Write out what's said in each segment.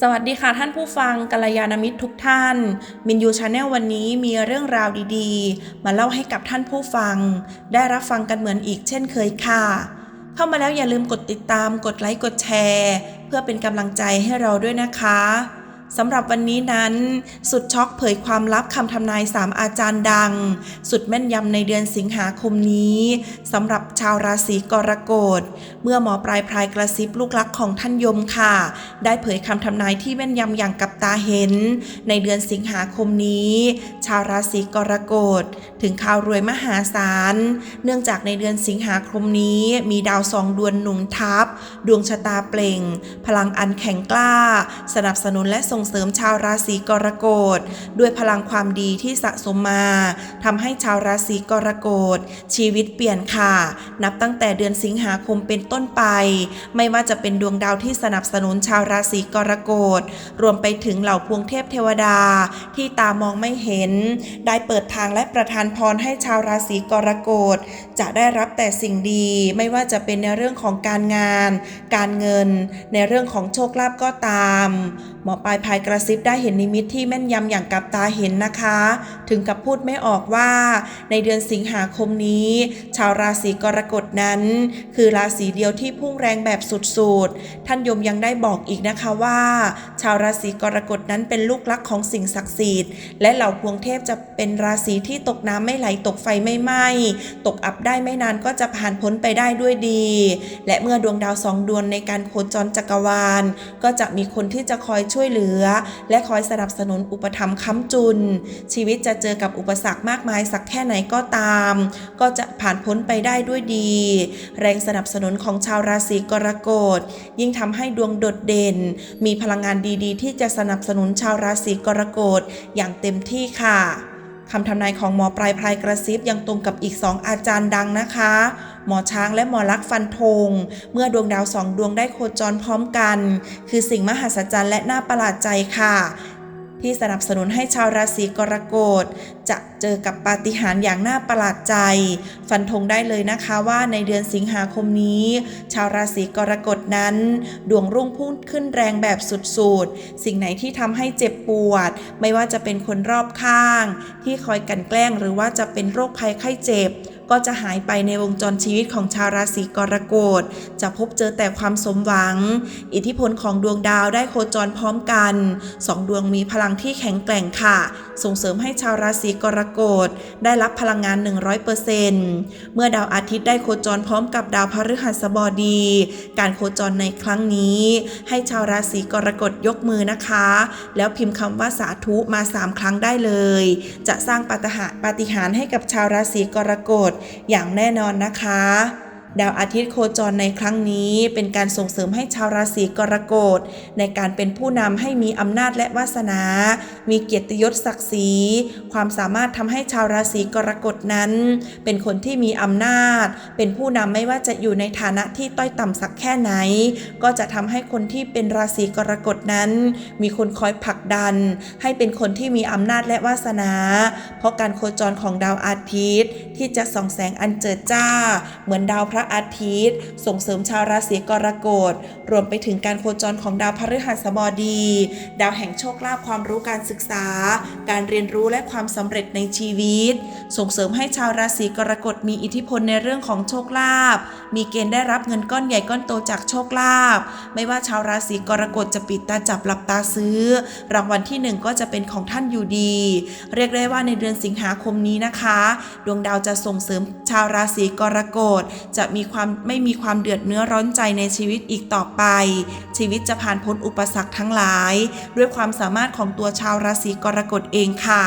สวัสดีค่ะท่านผู้ฟังกัลยาณมิตรทุกท่าน มินยูชาแนลวันนี้มีเรื่องราวดีๆ มาเล่าให้กับท่านผู้ฟัง ได้รับฟังกันเหมือนอีกเช่นเคยค่ะ เข้ามาแล้วอย่าลืมกดติดตามกดไลค์กดแชร์ เพื่อเป็นกำลังใจให้เราด้วยนะคะ สำหรับวันนี้นั้น สุดช็อกเผยความลับคำทำนาย 3 อาจารย์ดัง สุดแม่นยำในเดือนสิงหาคมนี้สำหรับชาวราศีกรกฎ เมื่อหมอปลายพรายกระซิบลูกรักของท่านยมค่ะ ได้เผยคำทำนายที่แม่นยำอย่างกับตาเห็น ในเดือนสิงหาคมนี้ ชาวราศีกรกฎ ถึงข่าวรวยมหาศาล เนื่องจากในเดือนสิงหาคมนี้ มีดาวสองดวงหนุนทับ ดวงชะตาเปล่ง พลังอันแข็งกล้า สนับสนุนและส่ง่งเสริมชาวราศีกรกฎด้วยพลังความดีที่สะสมมาทำให้ชาวราศีกรกฎชีวิตเปลี่ยนค่ะ นับตั้งแต่เดือนสิงหาคมเป็นต้นไป ไม่ว่าจะเป็นดวงดาวที่สนับสนุนชาวราศีกรกฎรวมไปถึงเหล่าพวงเทพเทวดาที่ตามองไม่เห็น ได้เปิดทางและประทานพรให้ชาวราศีกรกฎ จะได้รับแต่สิ่งดีไม่ว่าจะเป็นในเรื่องของการงาน การเงิน ในเรื่องของโชคลาภก็ตาม หมอปลายพายกระซิบได้เห็นนิมิตที่แม่นยำอย่างกับตาเห็นนะคะ ถึงกับพูดไม่ออกว่า ในเดือนสิงหาคมนี้ ชาวราศีกรกฎนั้น คือราศีเดียวที่พุ่งแรงแบบสุดๆท่านยมยังได้บอกอีกนะคะว่า ชาวราศีกรกฎนั้นเป็นลูกรักของสิ่งศักดิ์สิทธิ์และเหล่าพวงเทพจะเป็นราศีที่ตกน้ำไม่ไหลตกไฟไม่ไหม้ตกอับได้ไม่นานก็จะผ่านพ้นไปได้ด้วยดี และเมื่อดวงดาวสองดวงในการโคจรจักรวาล ก็จะมีคนที่จะคอยช่วยเหลือ และคอยสนับสนุนอุปถัมภ์ค้ำจุน ชีวิตจะเจอกับอุปสรรคมากมายสักแค่ไหนก็ตาม ก็จะผ่านพ้นไปได้ด้วยดี แรงสนับสนุนของชาวราศีกรกฎยิ่งทำให้ดวงโดดเด่น มีพลังงานดีๆ ที่จะสนับสนุนชาวราศีกรกฎอย่างเต็มที่ค่ะ คำทำนายของหมอปลายพลายกระซิบยังตรงกับอีกสองอาจารย์ดังนะคะ หมอช้างและหมอลักษ์ฟันธงเมื่อดวงดาวสองดวงได้โคจรพร้อมกัน คือสิ่งมหัศจรรย์และน่าประหลาดใจค่ะ ที่สนับสนุนให้ชาวราศีกรกฎจะเจอกับปาฏิหาริย์อย่างน่าประหลาดใจ ฟันธงได้เลยนะคะว่าในเดือนสิงหาคมนี้ ชาวราศีกรกฎนั้น ดวงรุ่งพุ่งขึ้นแรงแบบสุดๆ สิ่งไหนที่ทำให้เจ็บปวด ไม่ว่าจะเป็นคนรอบข้าง ที่คอยกันแกล้งหรือว่าจะเป็นโรคภัยไข้เจ็บ ก็จะหายไปในวงจรชีวิตของชาวราศีกรกฎ จะพบเจอแต่ความสมหวัง อิทธิพลของดวงดาวได้โคจรพร้อมกันสองดวงมีพลังที่แข็งแกร่งค่ะ ส่งเสริมให้ชาวราศีกรกฎได้รับพลังงาน 100%เมื่อดาวอาทิตย์ได้โคจรพร้อมกับดาวพฤหัสบดี การโคจรในครั้งนี้ ให้ชาวราศีกรกฎยกมือนะคะ แล้วพิมพ์คำว่าสาธุมา 3 ครั้งได้เลย จะสร้างปาฏิหาปาฏิหาริย์ให้กับชาวราศีกรกฎอย่างแน่นอนนะคะ ดาวอาทิตย์โคจรในครั้งนี้เป็นการส่งเสริมให้ชาวราศีกรกฎในการเป็นผู้นำให้มีอำนาจและวาสนา มีเกียรติยศศักดิ์ศรี ความสามารถทำให้ชาวราศีกรกฎนั้น เป็นคนที่มีอำนาจ เป็นผู้นำไม่ว่าจะอยู่ในฐานะที่ต้อยต่ำสักแค่ไหน ก็จะทำให้คนที่เป็นราศีกรกฎนั้น มีคนคอยผลักดัน ให้เป็นคนที่มีอำนาจและวาสนา เพราะการโคจรของดาวอาทิตย์ ที่จะส่องแสงอันเจิดจ้า เหมือนดาวพระอาทิตย์ ส่งเสริมชาวราศีกรกฎ รวมไปถึงการโคจรของดาวพฤหัสบดี ดาวแห่งโชคลาภความรู้การศึกษา การเรียนรู้และความสำเร็จในชีวิต ส่งเสริมให้ชาวราศีกรกฎมีอิทธิพลในเรื่องของโชคลาภ มีเกณฑ์ได้รับเงินก้อนใหญ่ก้อนโตจากโชคลาภ ไม่ว่าชาวราศีกรกฎจะปิดตาจับหลับตาซื้อ รางวัลที่หนึ่งก็จะเป็นของท่านอยู่ดี เรียกได้ว่าในเดือนสิงหาคมนี้นะคะ ดวงดาวจะส่งเสริมชาวราศีกรกฎจะมีความไม่มีความเดือดเนื้อร้อนใจในชีวิตอีกต่อไป ชีวิตจะผ่านพ้นอุปสรรคทั้งหลาย ด้วยความสามารถของตัวชาวราศีกรกฎเองค่ะ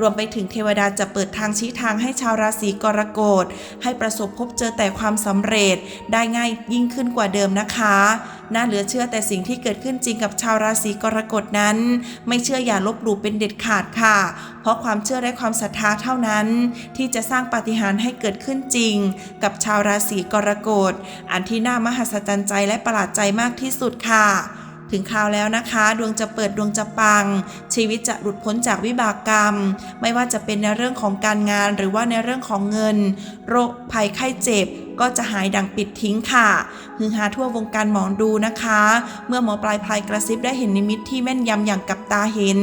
รวมไปถึงเทวดาจะเปิดทางชี้ทางให้ชาวราศีกรกฎให้ประสบพบเจอแต่ความสำเร็จได้ง่ายยิ่งขึ้นกว่าเดิมนะคะ น่าเหลือเชื่อแต่สิ่งที่เกิดขึ้นจริงกับชาวราศีกรกฎนั้น ไม่เชื่ออย่าลบหลู่เป็นเด็ดขาดค่ะ เพราะความเชื่อและความศรัทธาเท่านั้น ที่จะสร้างปาฏิหาริย์ให้เกิดขึ้นจริง กับชาวราศีกรกฎอันที่น่ามหัศจรรย์ใจและประหลาดใจมากที่สุดค่ะ ถึงคราวแล้วนะคะ ดวงจะเปิดดวงจะปัง ชีวิตจะหลุดพ้นจากวิบากกรรม ไม่ว่าจะเป็นในเรื่องของการงานหรือว่าในเรื่องของเงิน โรคภัยไข้เจ็บก็จะหายดังปิดทิ้งค่ะ ฮือฮาทั่ววงการหมอดูนะคะ เมื่อหมอปลายพลายกระซิบได้เห็นนิมิตที่แม่นยำอย่างกับตาเห็น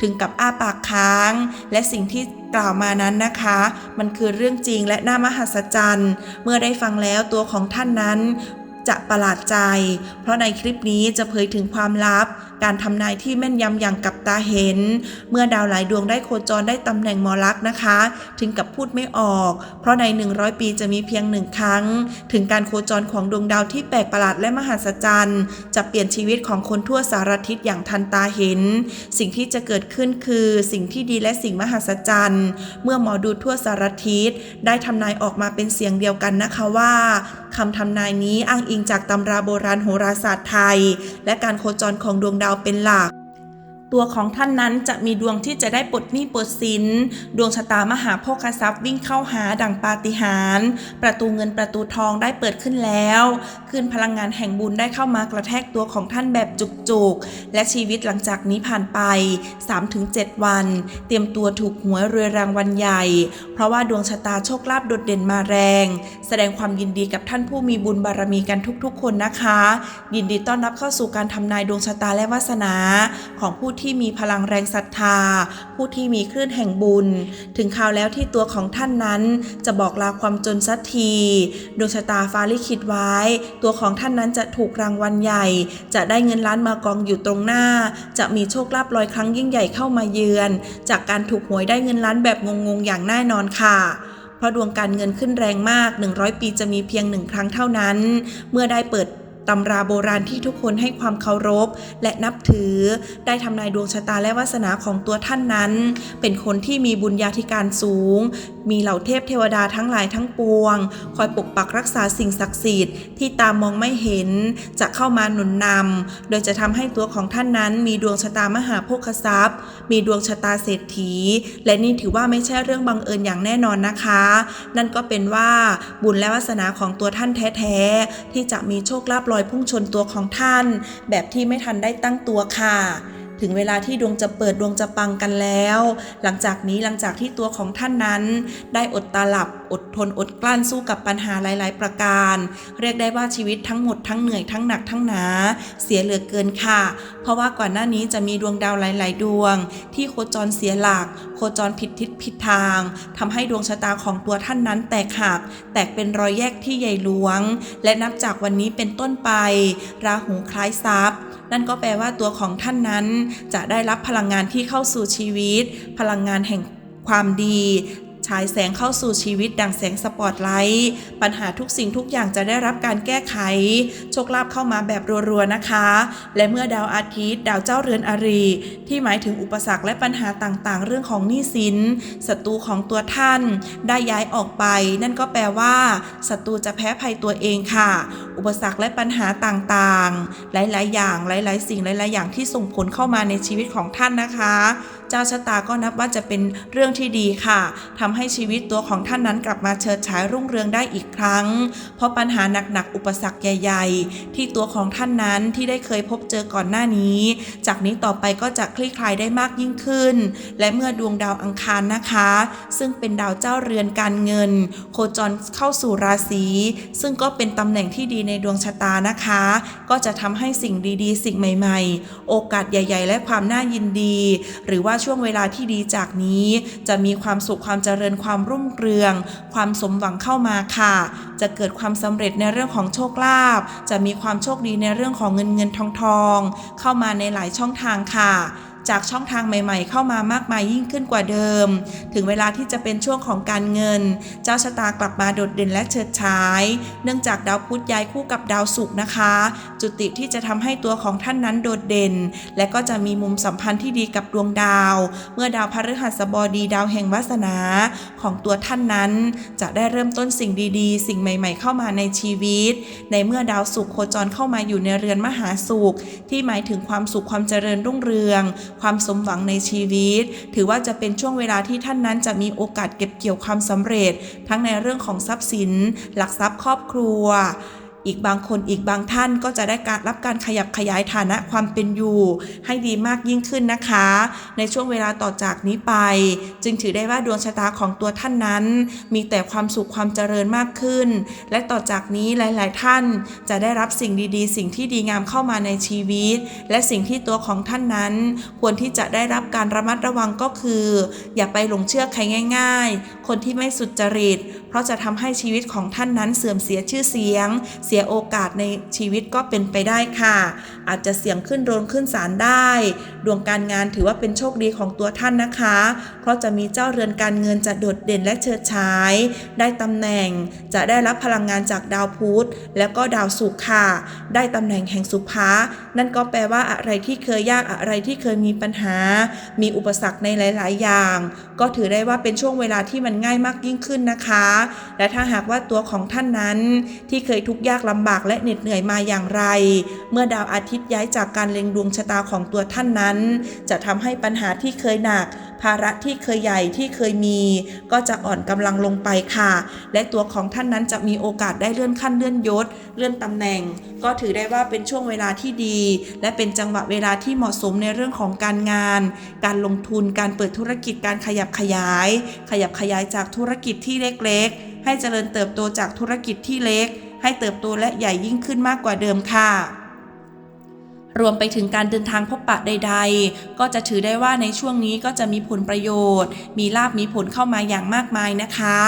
ถึงกับอ้าปากค้าง และสิ่งที่กล่าวมานั้นนะคะ มันคือเรื่องจริงและน่ามหัศจรรย์ เมื่อได้ฟังแล้วตัวของท่านนั้น จะประหลาดใจ เพราะในคลิปนี้จะเผยถึงความลับ การทำนายที่แม่นยำอย่างกับตาเห็น เมื่อดาวหลายดวงได้โคจรได้ตำแหน่งมอลักนะคะ ถึงกับพูดไม่ออก เพราะใน 100 ปีจะมีเพียงหนึ่งครั้ง ถึงการโคจรของดวงดาวที่แปลกประหลาดและมหัศจรรย์ จะเปลี่ยนชีวิตของคนทั่วสารทิศอย่างทันตาเห็น สิ่งที่จะเกิดขึ้นคือ สิ่งที่ดีและสิ่งมหัศจรรย์ เมื่อหมอดูทั่วสารทิศได้ทำนายออกมาเป็นเสียงเดียวกันนะคะว่าคำทำนายนี้อ้างอิงจากตำราโบราณโหราศาสตร์ไทย และการโคจรของดวงดาวเป็นหลัก ตัวของท่านนั้นจะมีดวงที่จะได้ปลดหนี้ปลดสิน ดวงชะตามหาโภคทรัพย์วิ่งเข้าหาดังปาฏิหาริย์ประตูเงินประตูทองได้เปิดขึ้นแล้วคืนพลังงานแห่งบุญได้เข้ามากระแทกตัวของท่านแบบจุกๆ และชีวิตหลังจากนี้ผ่านไป 3-7 วัน เตรียมตัวถูกหวยรวยรางวัลใหญ่ เพราะว่าดวงชะตาโชคลาภโดดเด่นมาแรง แสดงความยินดีกับท่านผู้มีบุญบารมีกันทุกๆ คนนะคะ ยินดีต้อนรับเข้าสู่การทำนายดวงชะตาและวาสนาของผู้ที่มีพลังแรงศรัทธา ผู้ที่มีคลื่นแห่งบุญ ถึงคราวแล้วที่ตัวของท่านนั้น จะบอกลาความจนสักทีดวงชะตาฟ้าลิขิตไว้ ตัวของท่านนั้นจะถูกรางวัลใหญ่ จะได้เงินล้านมากองอยู่ตรงหน้า จะมีโชคลาภลอยครั้งยิ่งใหญ่เข้ามาเยือน จากการถูกหวยได้เงินล้านแบบงงๆอย่างแน่นอนค่ะเพราะดวงการเงินขึ้นแรงมาก 100 ปีจะมีเพียงหนึ่งครั้งเท่านั้น เมื่อได้เปิด ตำราโบราณที่ทุกคนให้ความเคารพ และนับถือ ได้ทำนายดวงชะตาและวาสนาของตัวท่านนั้น เป็นคนที่มีบุญญาธิการสูง มีเหล่าเทพเทวดาทั้งหลายทั้งปวง คอยปกปักรักษาสิ่งศักดิ์สิทธิ์ที่ตามมองไม่เห็น จะเข้ามาหนุนนำโดยจะทำให้ตัวของท่านนั้น มีดวงชะตามหาโภคทรัพย์ มีดวงชะตาเศรษฐี และนี่ถือว่าไม่ใช่เรื่องบังเอิญอย่างแน่นอนนะคะ นั่นก็เป็นว่าบุญและวาสนาของตัวท่านแท้ๆที่จะมีโชคลาภลอยพุ่งชนตัวของท่าน แบบที่ไม่ทันได้ตั้งตัวค่ะ ถึงเวลาที่ดวงจะเปิดดวงจะปังกันแล้ว หลังจากนี้หลังจากที่ตัวของท่านนั้น ได้อดตาหลับ อดทนอดกลั้นสู้กับปัญหาหลาย ๆ ประการ เรียกได้ว่าชีวิตทั้งหมดทั้งเหนื่อยทั้งหนักทั้งหนา เสียเหลือเกินค่ะ เพราะว่าก่อนหน้านี้จะมีดวงดาวหลาย ๆ ดวง ที่โคจรเสียหลัก โคจรผิดทิศผิดทางทำให้ดวงชะตาของตัวท่านนั้นแตกหัก แตกเป็นรอยแยกที่ใหญ่หลวง และนับจากวันนี้เป็นต้นไป ราหูคล้ายทรัพย์ นั่นก็แปลว่าตัวของท่านนั้น จะได้รับพลังงานที่เข้าสู่ชีวิต พลังงานแห่งความดี ฉายแสงเข้าสู่ชีวิตดังแสงสปอตไลท์ปัญหาทุกสิ่งทุกอย่างจะได้รับการแก้ไข โชคลาภเข้ามาแบบรัวๆนะคะ และเมื่อดาวอาทิตย์ ดาวเจ้าเรือนอริที่หมายถึงอุปสรรคและปัญหาต่างๆ เรื่องของหนี้สินศัตรูของตัวท่าน ได้ย้ายออกไป นั่นก็แปลว่าศัตรูจะแพ้ภัยตัวเองค่ะ อุปสรรคและปัญหาต่างๆ หลายๆ อย่างหลาย ๆ สิ่งหลาย ๆ อย่างที่ส่งผลเข้ามาในชีวิตของท่านนะคะ เจ้าชะตาก็นับว่าจะเป็นเรื่องที่ดีค่ะทำให้ชีวิตตัวของท่านนั้นกลับมาเฉิดฉายรุ่งเรืองได้อีกครั้ง เพราะปัญหาหนักๆอุปสรรคใหญ่ ๆ ที่ตัวของท่านนั้นที่ได้เคยพบเจอก่อนหน้านี้ จากนี้ต่อไปก็จะคลี่คลายได้มากยิ่งขึ้น และเมื่อดวงดาวอังคารนะคะ ซึ่งเป็นดาวเจ้าเรือนการเงิน โคจรเข้าสู่ราศีซึ่งก็เป็นตำแหน่งที่ดีในดวงชะตานะคะ ก็จะทำให้สิ่งดีๆ สิ่งใหม่ ๆ โอกาสใหญ่ ๆ และความน่ายินดี หรือว่าช่วงเวลาที่ดีจากนี้ จะมีความสุขความเจริญความรุ่งเรือง ความสมหวังเข้ามาค่ะ จะเกิดความสำเร็จในเรื่องของโชคลาภจะมีความโชคดีในเรื่องของเงินเงินทองทอง เข้ามาในหลายช่องทางค่ะจากช่องทางใหม่ๆ เข้ามามากมายยิ่งขึ้นกว่าเดิม ถึงเวลาที่จะเป็นช่วงของการเงิน เจ้าชะตากลับมาโดดเด่นและเฉิดฉาย เนื่องจากดาวพุธย้ายคู่กับดาวศุกร์นะคะ จุติที่จะทำให้ตัวของท่านนั้นโดดเด่น และก็จะมีมุมสัมพันธ์ที่ดีกับดวงดาว เมื่อดาวพฤหัสบดีดาวแห่งวาสนาของตัวท่านนั้น จะได้เริ่มต้นสิ่งดีๆ สิ่งใหม่ ๆ เข้ามาในชีวิต ในเมื่อดาวศุกร์โคจรเข้ามาอยู่ในเรือนมหาศุกที่หมายถึงความสุขความเจริญรุ่งเรืองความสมหวังในชีวิต ถือว่าจะเป็นช่วงเวลาที่ท่านนั้นจะมีโอกาสเก็บเกี่ยวความสำเร็จ ทั้งในเรื่องของทรัพย์สิน หลักทรัพย์ครอบครัว อีกบางคนอีกบางท่านก็จะได้การรับการขยับขยายฐานะความเป็นอยู่ ให้ดีมากยิ่งขึ้นนะคะ ในช่วงเวลาต่อจากนี้ไป จึงถือได้ว่าดวงชะตาของตัวท่านนั้น มีแต่ความสุขความเจริญมากขึ้น และต่อจากนี้หลาย ๆ ท่านจะได้รับสิ่งดีๆ สิ่งที่ดีงามเข้ามาในชีวิต และสิ่งที่ตัวของท่านนั้น ควรที่จะได้รับการระมัดระวังก็คือ อย่าไปหลงเชื่อใครง่าย ๆ คนที่ไม่สุจริตเพราะจะทำให้ชีวิตของท่านนั้นเสื่อมเสียชื่อเสียง เสียโอกาสในชีวิตก็เป็นไปได้ค่ะ อาจจะเสี่ยงขึ้นโดนขึ้นศาลได้ ดวงการงานถือว่าเป็นโชคดีของตัวท่านนะคะ เพราะจะมีเจ้าเรือนการเงินจะโดดเด่นและเฉิดฉาย ได้ตำแหน่งจะได้รับพลังงานจากดาวพุธแล้วก็ดาวศุกร์ค่ะ ได้ตำแหน่งแห่งสุภานั่นก็แปลว่าอะไรที่เคยยากอะไรที่เคยมีปัญหา มีอุปสรรคในหลาย ๆ อย่าง ก็ถือได้ว่าเป็นช่วงเวลาที่มันง่ายมากยิ่งขึ้นนะคะและถ้าหากว่าตัวของท่านนั้นที่เคยทุกข์ยากลำบากและเหน็ดเหนื่อยมาอย่างไร เมื่อดาวอาทิตย์ย้ายจากการเล็งดวงชะตาของตัวท่านนั้น จะทำให้ปัญหาที่เคยหนัก ภาระที่เคยใหญ่ที่เคยมี ก็จะอ่อนกำลังลงไปค่ะ และตัวของท่านนั้นจะมีโอกาสได้เลื่อนขั้นเลื่อนยศ เลื่อนตำแหน่ง ก็ถือได้ว่าเป็นช่วงเวลาที่ดี และเป็นจังหวะเวลาที่เหมาะสมในเรื่องของการงาน การลงทุนการเปิดธุรกิจการขยับขยาย ขยับขยายจากธุรกิจที่เล็กๆ ให้เจริญเติบโตจากธุรกิจที่เล็ก ให้เติบโตและใหญ่ยิ่งขึ้นมากกว่าเดิมค่ะ รวมไปถึงการเดินทางพบปะใด ๆ ก็จะถือได้ว่าในช่วงนี้ก็จะมีผลประโยชน์ มีลาบมีผลเข้ามาอย่างมากมายนะคะ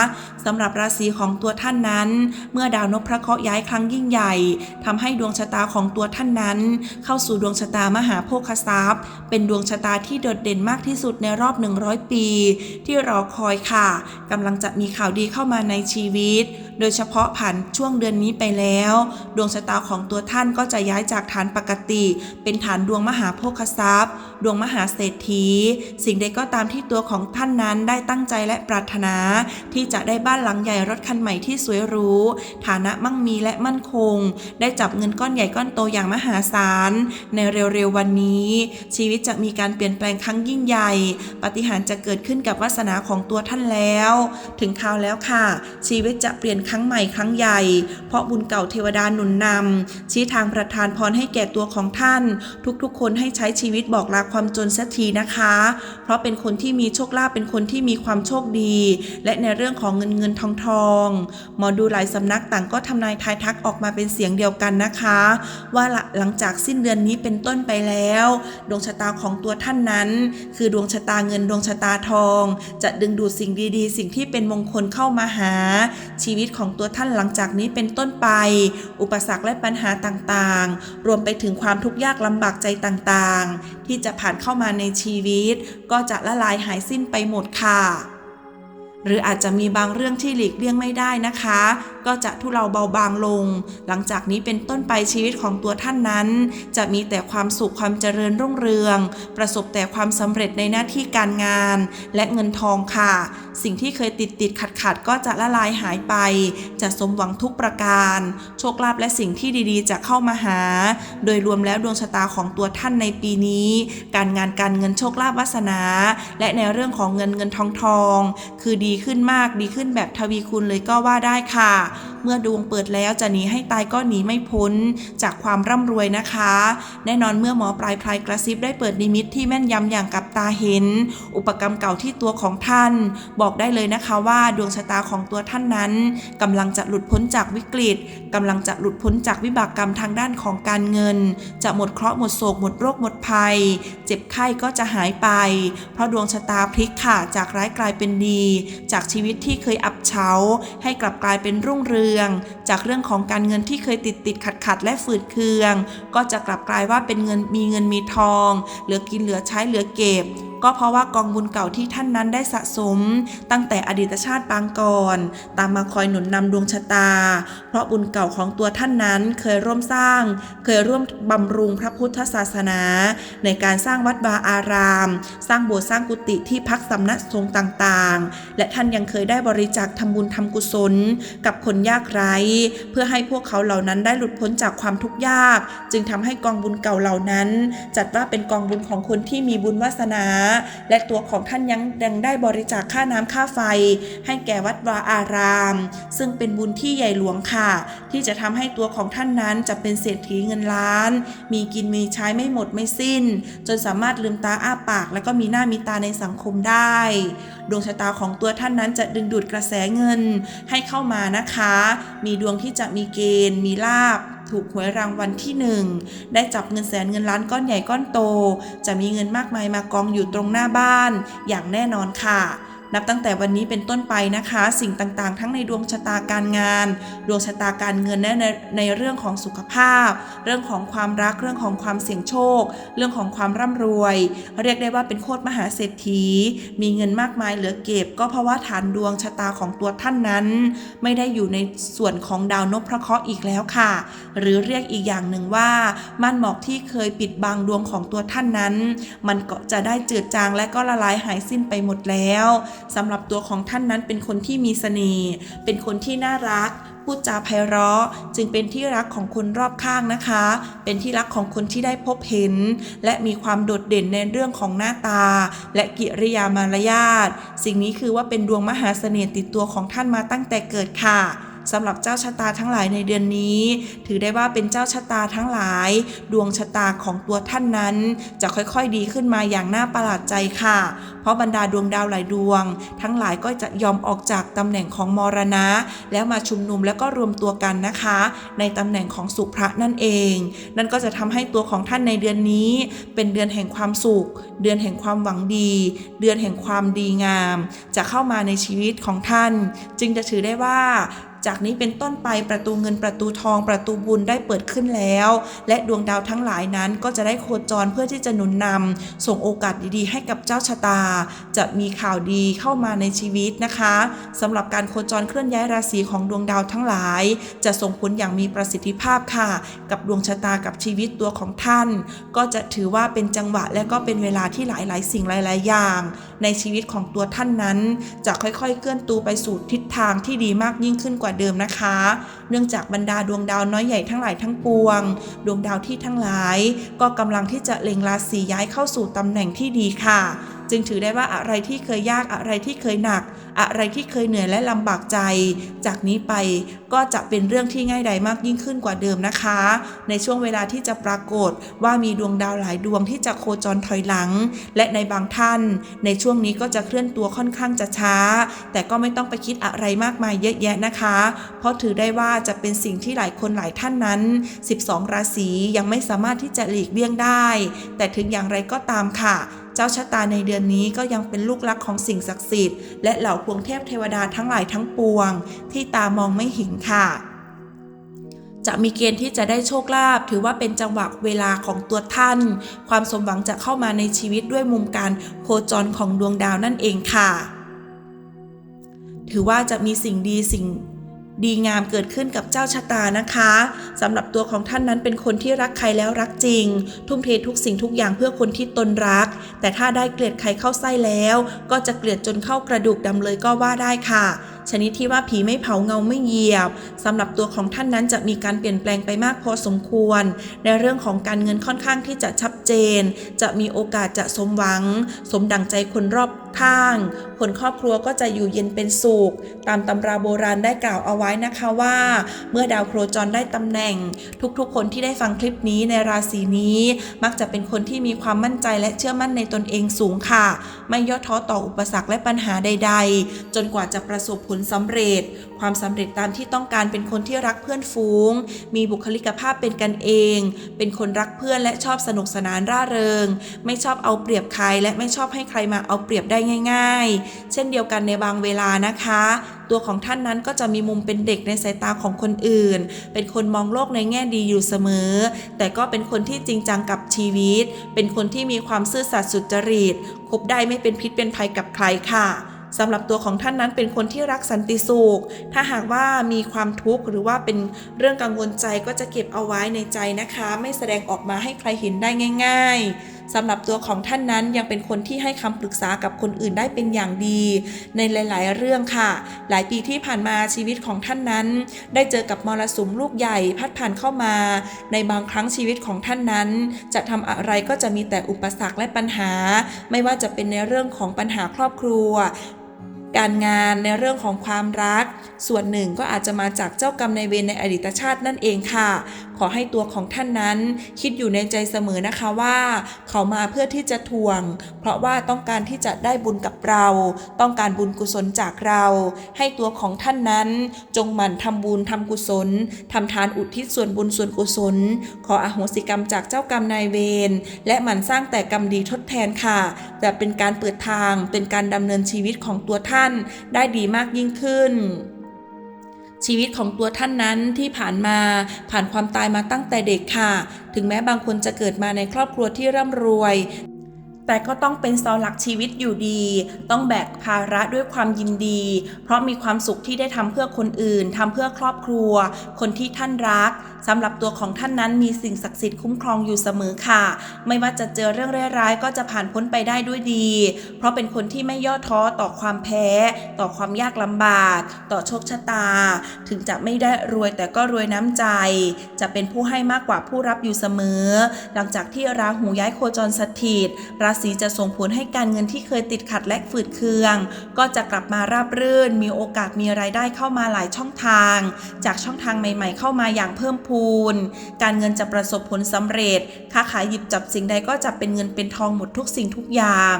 สำหรับราศีของตัวท่านนั้น เมื่อดาวนพพระเคราะห์ย้ายครั้งยิ่งใหญ่ทำให้ดวงชะตาของตัวท่านนั้น เข้าสู่ดวงชะตามหาโภคทรัพย์ เป็นดวงชะตาที่โดดเด่นมากที่สุดในรอบ 100 ปี ที่รอคอยค่ะกำลังจะมีข่าวดีเข้ามาในชีวิต โดยเฉพาะผ่านช่วงเดือนนี้ไปแล้ว ดวงชะตาของตัวท่านก็จะย้ายจากฐานปกติเป็นฐานดวงมหาโภคทรัพย์ ดวงมหาเศรษฐี สิ่งใดก็ตามที่ตัวของท่านนั้นได้ตั้งใจและปรารถนา ที่จะได้บ้านหลังใหญ่รถคันใหม่ที่สวยหรู ฐานะมั่งมีและมั่นคง ได้จับเงินก้อนใหญ่ก้อนโตอย่างมหาศาล ในเร็วๆวันนี้ ชีวิตจะมีการเปลี่ยนแปลงครั้งยิ่งใหญ่ ปฏิหารจะเกิดขึ้นกับวาสนาของตัวท่านแล้ว ถึงคราวแล้วค่ะ ชีวิตจะเปลี่ยนครั้งใหม่ครั้งใหญ่ เพราะบุญเก่าเทวดาหนุนนำชี้ทางประทานพรให้แก่ตัวของท่าน ทุกๆ คนให้ใช้ชีวิตบอกลาความจนสักทีนะคะ เพราะเป็นคนที่มีโชคลาภเป็นคนที่มีความโชคดี และในเรื่องของเงินเงินทองทองหมอดูหลายสำนักต่างก็ทำนายทายทักออกมาเป็นเสียงเดียวกันนะคะ ว่าหลังจากสิ้นเดือนนี้เป็นต้นไปแล้ว ดวงชะตาของตัวท่านนั้น คือดวงชะตาเงินดวงชะตาทอง จะดึงดูดสิ่งดีๆ สิ่งที่เป็นมงคลเข้ามาหา ชีวิตของตัวท่านหลังจากนี้เป็นต้นไป อุปสรรคและปัญหาต่างๆ รวมไปถึงความทุกข์ยากลำบากใจต่างๆ ที่จะผ่านเข้ามาในชีวิต ก็จะละลายหายสิ้นไปหมดค่ะ หรืออาจจะมีบางเรื่องที่หลีกเลี่ยงไม่ได้นะคะ ก็จะทุเลาเบาบางลง หลังจากนี้เป็นต้นไปชีวิตของตัวท่านนั้น จะมีแต่ความสุขความเจริญรุ่งเรือง ประสบแต่ความสำเร็จในหน้าที่การงาน และเงินทองค่ะ สิ่งที่เคยติดติดขัดขัดก็จะละลายหายไป จะสมหวังทุกประการ โชคลาภและสิ่งที่ดีๆ จะเข้ามาหา โดยรวมแล้วดวงชะตาของตัวท่านในปีนี้ การงานการเงินโชคลาภวาสนา และในเรื่องของเงินเงินทองทอง คือดีขึ้นมากดีขึ้นแบบทวีคูณเลยก็ว่าได้ค่ะเมื่อดวงเปิดแล้วจะหนีให้ตายก็หนีไม่พ้นจากความร่ำรวยนะคะ แน่นอนเมื่อหมอปลายพลายกระซิบได้เปิดนิมิตที่แม่นยำอย่างกับตาเห็น อุปกรรมเก่าที่ตัวของท่าน บอกได้เลยนะคะว่าดวงชะตาของตัวท่านนั้นกำลังจะหลุดพ้นจากวิกฤตกำลังจะหลุดพ้นจากวิบากกรรมทางด้านของการเงิน จะหมดเคราะห์หมดโศกหมดโรคหมดภัย เจ็บไข้ก็จะหายไป เพราะดวงชะตาพลิกค่ะจากร้ายกลายเป็นดี จากชีวิตที่เคยอับเฉาให้กลับกลายเป็นรุ่งเรือง จากเรื่องของการเงินที่เคยติดติดขัดขัดและฝืดเคือง ก็จะกลับกลายว่าเป็นเงินมีเงินมีทอง เหลือกินเหลือใช้เหลือเก็บ ก็เพราะว่ากองบุญเก่าที่ท่านนั้นได้สะสม ตั้งแต่อดีตชาติปางก่อน ตามมาคอยหนุนนำดวงชะตา เพราะบุญเก่าของตัวท่านนั้นเคยร่วมสร้าง เคยร่วมบำรุงพระพุทธศาสนา ในการสร้างวัดวาอาราม สร้างโบสถ์สร้างกุฏิที่พักสำนักสงฆ์ต่างๆ และท่านยังเคยได้บริจาคทำบุญทำกุศล กับคนยากไร้ เพื่อให้พวกเขาเหล่านั้นได้หลุดพ้นจากความทุกข์ยาก จึงทำให้กองบุญเก่าเหล่านั้น จัดว่าเป็นกองบุญของคนที่มีบุญวาสนาและตัวของท่านยังยังได้บริจาคค่าน้ำค่าไฟ ให้แก่วัดวาอาราม ซึ่งเป็นบุญที่ใหญ่หลวงค่ะ ที่จะทำให้ตัวของท่านนั้นจะเป็นเศรษฐีเงินล้าน มีกินมีใช้ไม่หมดไม่สิ้น จนสามารถลืมตาอ้าปาก แล้วก็มีหน้ามีตาในสังคมได้ ดวงชะตาของตัวท่านนั้นจะดึงดูดกระแสเงินให้เข้ามานะคะ มีดวงที่จะมีเกณฑ์ มีลาบ ถูกหวยรางวัลที่หนึ่งได้จับเงินแสนเงินล้านก้อนใหญ่ก้อนโต จะมีเงินมากมายมากองอยู่ตรงหน้าบ้าน อย่างแน่นอนค่ะ นับตั้งแต่วันนี้เป็นต้นไปนะคะ สิ่งต่างๆ ทั้งในดวงชะตาการงาน ดวงชะตาการเงินและในในเรื่องของสุขภาพ เรื่องของความรักเรื่องของความเสี่ยงโชค เรื่องของความร่ำรวย เรียกได้ว่าเป็นโคตรมหาเศรษฐี มีเงินมากมายเหลือเก็บ ก็เพราะว่าฐานดวงชะตาของตัวท่านนั้น ไม่ได้อยู่ในส่วนของดาวนพพระเคราะห์อีกแล้วค่ะ หรือเรียกอีกอย่างหนึ่งว่าม่านหมอกที่เคยปิดบังดวงของตัวท่านนั้น มันก็จะได้เจือจางและก็ละลายหายสิ้นไปหมดแล้วสำหรับตัวของท่านนั้นเป็นคนที่มีเสน่ห์เป็นคนที่น่ารักพูดจาไพเราะ จึงเป็นที่รักของคนรอบข้างนะคะ เป็นที่รักของคนที่ได้พบเห็น และมีความโดดเด่นในเรื่องของหน้าตา และกิริยามารยาท สิ่งนี้คือว่าเป็นดวงมหาเสน่ห์ติดตัวของท่านมาตั้งแต่เกิดค่ะ สำหรับเจ้าชะตาทั้งหลายในเดือนนี้ ถือได้ว่าเป็นเจ้าชะตาทั้งหลาย ดวงชะตาของตัวท่านนั้น จะค่อยๆดีขึ้นมาอย่างน่าประหลาดใจค่ะ เพราะบรรดาดวงดาวหลายดวง ทั้งหลายก็จะยอมออกจากตำแหน่งของมรณะ แล้วมาชุมนุมแล้วก็รวมตัวกันนะคะ ในตำแหน่งของสุพระนั่นเอง นั่นก็จะทำให้ตัวของท่านในเดือนนี้ เป็นเดือนแห่งความสุข เดือนแห่งความหวังดี เดือนแห่งความดีงาม จะเข้ามาในชีวิตของท่าน จึงจะถือได้ว่า จากนี้เป็นต้นไปประตูเงินประตูทองประตูบุญได้เปิดขึ้นแล้ว และดวงดาวทั้งหลายนั้นก็จะได้โคจรเพื่อที่จะหนุนนำส่งโอกาสดีๆ ให้กับเจ้าชะตา จะมีข่าวดีเข้ามาในชีวิตนะคะสำหรับการโคจรเคลื่อนย้ายราศีของดวงดาวทั้งหลาย จะส่งผลอย่างมีประสิทธิภาพค่ะ กับดวงชะตากับชีวิตตัวของท่าน ก็จะถือว่าเป็นจังหวะและก็เป็นเวลาที่หลายๆ สิ่งหลาย ๆ อย่าง ในชีวิตของตัวท่านนั้น จะค่อยๆ เคลื่อนตูไปสู่ทิศทางที่ดีมากยิ่งขึ้นกว่าเดิมนะคะ เนื่องจากบรรดาดวงดาวน้อยใหญ่ทั้งหลายทั้งปวง ดวงดาวที่ทั้งหลาย ก็กำลังที่จะเล็งราศีย้ายเข้าสู่ตำแหน่งที่ดีค่ะ จึงถือได้ว่าอะไรที่เคยยากอะไรที่เคยหนัก อะไรที่เคยเหนื่อยและลำบากใจ จากนี้ไปก็จะเป็นเรื่องที่ง่ายดายมากยิ่งขึ้นกว่าเดิมนะคะ ในช่วงเวลาที่จะปรากฏว่ามีดวงดาวหลายดวงที่จะโคจรถอยหลัง และในบางท่าน ในช่วงนี้ก็จะเคลื่อนตัวค่อนข้างจะช้า แต่ก็ไม่ต้องไปคิดอะไรมากมายเยอะแยะนะคะ เพราะถือได้ว่าจะเป็นสิ่งที่หลายคนหลายท่านนั้น 12 ราศียังไม่สามารถที่จะหลีกเลี่ยงได้ แต่ถึงอย่างไรก็ตามค่ะเจ้าชะตาในเดือนนี้ก็ยังเป็นลูกรักของสิ่งศักดิ์สิทธิ์และเหล่าพวงเทพเทวดาทั้งหลายทั้งปวง ที่ตามองไม่เห็นค่ะจะมีเกณฑ์ที่จะได้โชคลาภถือว่าเป็นจังหวะเวลาของตัวท่าน ความสมหวังจะเข้ามาในชีวิตด้วยมุมการโคจรของดวงดาวนั่นเองค่ะ ถือว่าจะมีสิ่งดีสิ่ง ดีงามเกิดขึ้นกับเจ้าชะตานะคะสำหรับตัวของท่านนั้นเป็นคนที่รักใครแล้วรักจริง ทุ่มเททุกสิ่งทุกอย่างเพื่อคนที่ตนรัก แต่ถ้าได้เกลียดใครเข้าไส้แล้ว ก็จะเกลียดจนเข้ากระดูกดำเลยก็ว่าได้ค่ะชนิดที่ว่าผีไม่เผาเงาไม่เหยียบสำหรับตัวของท่านนั้นจะมีการเปลี่ยนแปลงไปมากพอสมควร ในเรื่องของการเงินค่อนข้างที่จะชัดเจน จะมีโอกาสจะสมหวัง สมดังใจคนรอบข้าง คนครอบครัวก็จะอยู่เย็นเป็นสุข ตามตำราโบราณได้กล่าวเอาไว้นะคะว่า เมื่อดาวโคจรได้ตำแหน่ง ทุกๆ คนที่ได้ฟังคลิปนี้ในราศีนี้ มักจะเป็นคนที่มีความมั่นใจและเชื่อมั่นในตนเองสูงค่ะ ไม่ย่อท้อต่ออุปสรรคและปัญหาใด ๆ จนกว่าจะประสบผลสำเร็จ ความสำเร็จตามที่ต้องการเป็นคนที่รักเพื่อนฝูง มีบุคลิกภาพเป็นกันเอง เป็นคนรักเพื่อนและชอบสนุกสนานร่าเริง ไม่ชอบเอาเปรียบใครและไม่ชอบให้ใครมาเอาเปรียบได้ง่าย ๆ เช่นเดียวกันในบางเวลานะคะ ตัวของท่านนั้นก็จะมีมุมเป็นเด็กในสายตาของคนอื่น เป็นคนมองโลกในแง่ดีอยู่เสมอ แต่ก็เป็นคนที่จริงจังกับชีวิต เป็นคนที่มีความซื่อสัตย์สุจริต คบได้ไม่เป็นพิษเป็นภัยกับใครค่ะสำหรับตัวของท่านนั้นเป็นคนที่รักสันติสุข ถ้าหากว่ามีความทุกข์หรือว่าเป็นเรื่องกังวลใจก็จะเก็บเอาไว้ในใจนะคะ ไม่แสดงออกมาให้ใครเห็นได้ง่าย ๆ สำหรับตัวของท่านนั้นยังเป็นคนที่ให้คำปรึกษากับคนอื่นได้เป็นอย่างดี ในหลาย ๆ เรื่องค่ะ หลายปีที่ผ่านมาชีวิตของท่านนั้น ได้เจอกับมรสุมลูกใหญ่พัดผ่านเข้ามา ในบางครั้งชีวิตของท่านนั้น จะทำอะไรก็จะมีแต่อุปสรรคและปัญหา ไม่ว่าจะเป็นในเรื่องของปัญหาครอบครัว การงานในเรื่องของความรัก ส่วนหนึ่งก็อาจจะมาจากเจ้ากรรมในายเวรในอดีตชาตินั่นเองค่ะ ขอให้ตัวของท่านนั้น คิดอยู่ในใจเสมอนะคะว่า เขามาเพื่อที่จะทวง เพราะว่าต้องการที่จะได้บุญกับเรา ต้องการบุญกุศลจากเรา ให้ตัวของท่านนั้น จงหมั่นทำบุญทำกุศลทำทานอุทิศส่วนบุญส่วนกุศล ขออโหสิกรรมจากเจ้ากรรมนายเวรและหมั่นสร้างแต่กรรมดีทดแทนค่ะจะเป็นการเปิดทางเป็นการดำเนินชีวิตของตัวท่านได้ดีมากยิ่งขึ้นชีวิตของตัวท่านนั้นที่ผ่านมาผ่านความตายมาตั้งแต่เด็กค่ะ ถึงแม้บางคนจะเกิดมาในครอบครัวที่ร่ำรวย แต่ก็ต้องเป็นเสาหลักชีวิตอยู่ดี ต้องแบกภาระด้วยความยินดี เพราะมีความสุขที่ได้ทำเพื่อคนอื่นทำเพื่อครอบครัว คนที่ท่านรักสำหรับตัวของท่านนั้นมีสิ่งศักดิ์สิทธิ์คุ้มครองอยู่เสมอค่ะ ไม่ว่าจะเจอเรื่องร้ายๆก็จะผ่านพ้นไปได้ด้วยดี เพราะเป็นคนที่ไม่ย่อท้อต่อความแพ้ ต่อความยากลำบาก ต่อโชคชะตา ถึงจะไม่ได้รวยแต่ก็รวยน้ำใจ จะเป็นผู้ให้มากกว่าผู้รับอยู่เสมอ หลังจากที่ราหูย้ายโคจรสถิตราศจะส่งผลให้การเงินที่เคยติดขัดและฝืดเคือง ก็จะกลับมาราบรื่น มีโอกาสมีรายได้เข้ามาหลายช่องทาง จากช่องทางใหม่ ๆ เข้ามาอย่างเพิ่มพูน การเงินจะประสบผลสำเร็จ ค้าขายหยิบจับสิ่งใดก็จะเป็นเงินเป็นทองหมดทุกสิ่งทุกอย่าง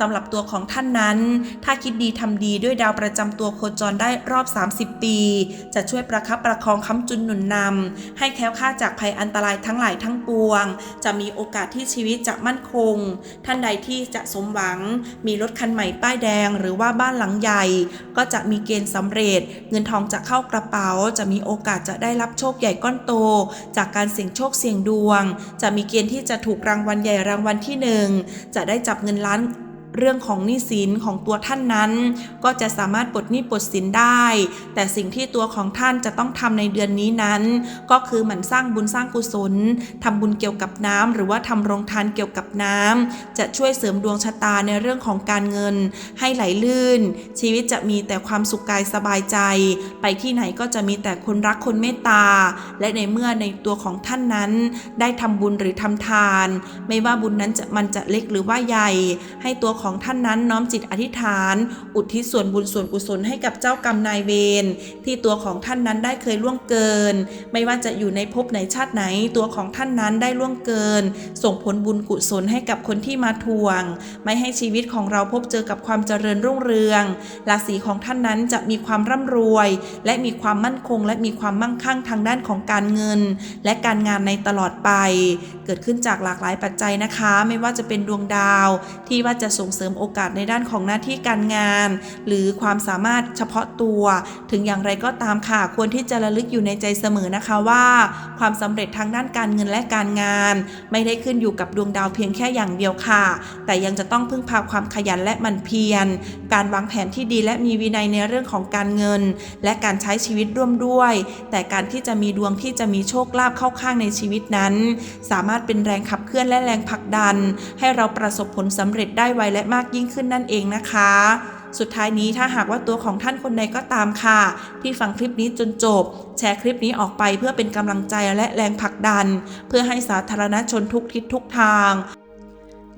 สำหรับตัวของท่านนั้น ถ้าคิดดีทำดีด้วยดาวประจำตัวโคจรได้รอบ 30 ปี จะช่วยประคับประคองค้ำจุนหนุนนำให้แคล้วคลาดจากภัยอันตรายทั้งหลายทั้งปวง จะมีโอกาสที่ชีวิตจะมั่นคงท่านานใดที่จะสมหวัง มีรถคันใหม่ป้ายแดง หรือว่าบ้านหลังใหญ่ ก็จะมีเกณฑ์สำเร็จ เงินทองจะเข้ากระเป๋า จะมีโอกาสจะได้รับโชคใหญ่ก้อนโต จากการเสี่ยงโชคเสี่ยงดวง จะมีเกณฑ์ที่จะถูกรางวัลใหญ่รางวัลที่หนึ่งจะได้จับเงินล้าน เรื่องของหนี้สินของตัวท่านนั้น ก็จะสามารถปลดหนี้ปลดสินได้ แต่สิ่งที่ตัวของท่านจะต้องทำในเดือนนี้นั้น ก็คือหมั่นสร้างบุญสร้างกุศลทำบุญเกี่ยวกับน้ำหรือว่าทำโรงทานเกี่ยวกับน้ำจะช่วยเสริมดวงชะตาในเรื่องของการเงิน ให้ไหลลื่น ชีวิตจะมีแต่ความสุขกายสบายใจ ไปที่ไหนก็จะมีแต่คนรักคนเมตตา และในเมื่อในตัวของท่านนั้น ได้ทำบุญหรือทำทาน ไม่ว่าบุญนั้นจะมันจะเล็กหรือว่าใหญ่ ให้ตัวของของท่านนั้นน้อมจิตอธิษฐาน อุทิศส่วนบุญส่วนกุศลให้กับเจ้ากรรมนายเวรที่ตัวของท่านนั้นได้เคยล่วงเกิน ไม่ว่าจะอยู่ในภพไหนชาติไหน ตัวของท่านนั้นได้ล่วงเกิน ส่งผลบุญกุศลให้กับคนที่มาทวง ไม่ให้ชีวิตของเราพบเจอกับความเจริญรุ่งเรืองราศีของท่านนั้นจะมีความร่ำรวย และมีความมั่นคง และมีความมั่งคั่งทางด้านของการเงิน และการงานในตลอดไป เกิดขึ้นจากหลากหลายปัจจัยนะคะ ไม่ว่าจะเป็นดวงดาวที่ว่าจะส่งเสริมโอกาสในด้านของหน้าที่การงาน หรือความสามารถเฉพาะตัว ถึงอย่างไรก็ตามค่ะ ควรที่จะระลึกอยู่ในใจเสมอนะคะว่า ความสำเร็จทางด้านการเงินและการงาน ไม่ได้ขึ้นอยู่กับดวงดาวเพียงแค่อย่างเดียวค่ะ แต่ยังจะต้องพึ่งพาความขยันและมั่นเพียร การวางแผนที่ดีและมีวินัยในเรื่องของการเงิน และการใช้ชีวิตร่วมด้วย แต่การที่จะมีดวงที่จะมีโชคลาภเข้าข้างในชีวิตนั้น สามารถเป็นแรงขับเคลื่อนและแรงผลักดัน ให้เราประสบผลสำเร็จได้ไวและมากยิ่งขึ้นนั่นเองนะคะ สุดท้ายนี้ถ้าหากว่าตัวของท่านคนใดก็ตามค่ะ ที่ฟังคลิปนี้จนจบ แชร์คลิปนี้ออกไปเพื่อเป็นกำลังใจและแรงผลักดัน เพื่อให้สาธารณชนทุกทิศทุกทาง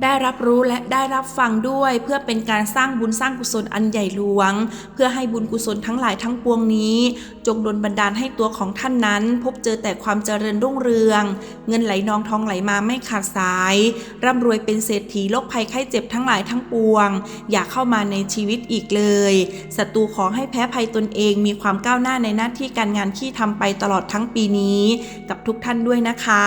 ได้รับรู้และได้รับฟังด้วย เพื่อเป็นการสร้างบุญสร้างกุศลอันใหญ่หลวง เพื่อให้บุญกุศลทั้งหลายทั้งปวงนี้ จงดลบันดาลให้ตัวของท่านนั้น พบเจอแต่ความเจริญรุ่งเรือง เงินไหลนองทองไหลมาไม่ขาดสาย ร่ำรวยเป็นเศรษฐีโรคภัยไข้เจ็บทั้งหลายทั้งปวง อย่าเข้ามาในชีวิตอีกเลยศัตรูขอให้แพ้ภัยตนเองมีความก้าวหน้าในหน้าที่การงานที่ทำไปตลอดทั้งปีนี้ กับทุกท่านด้วยนะคะ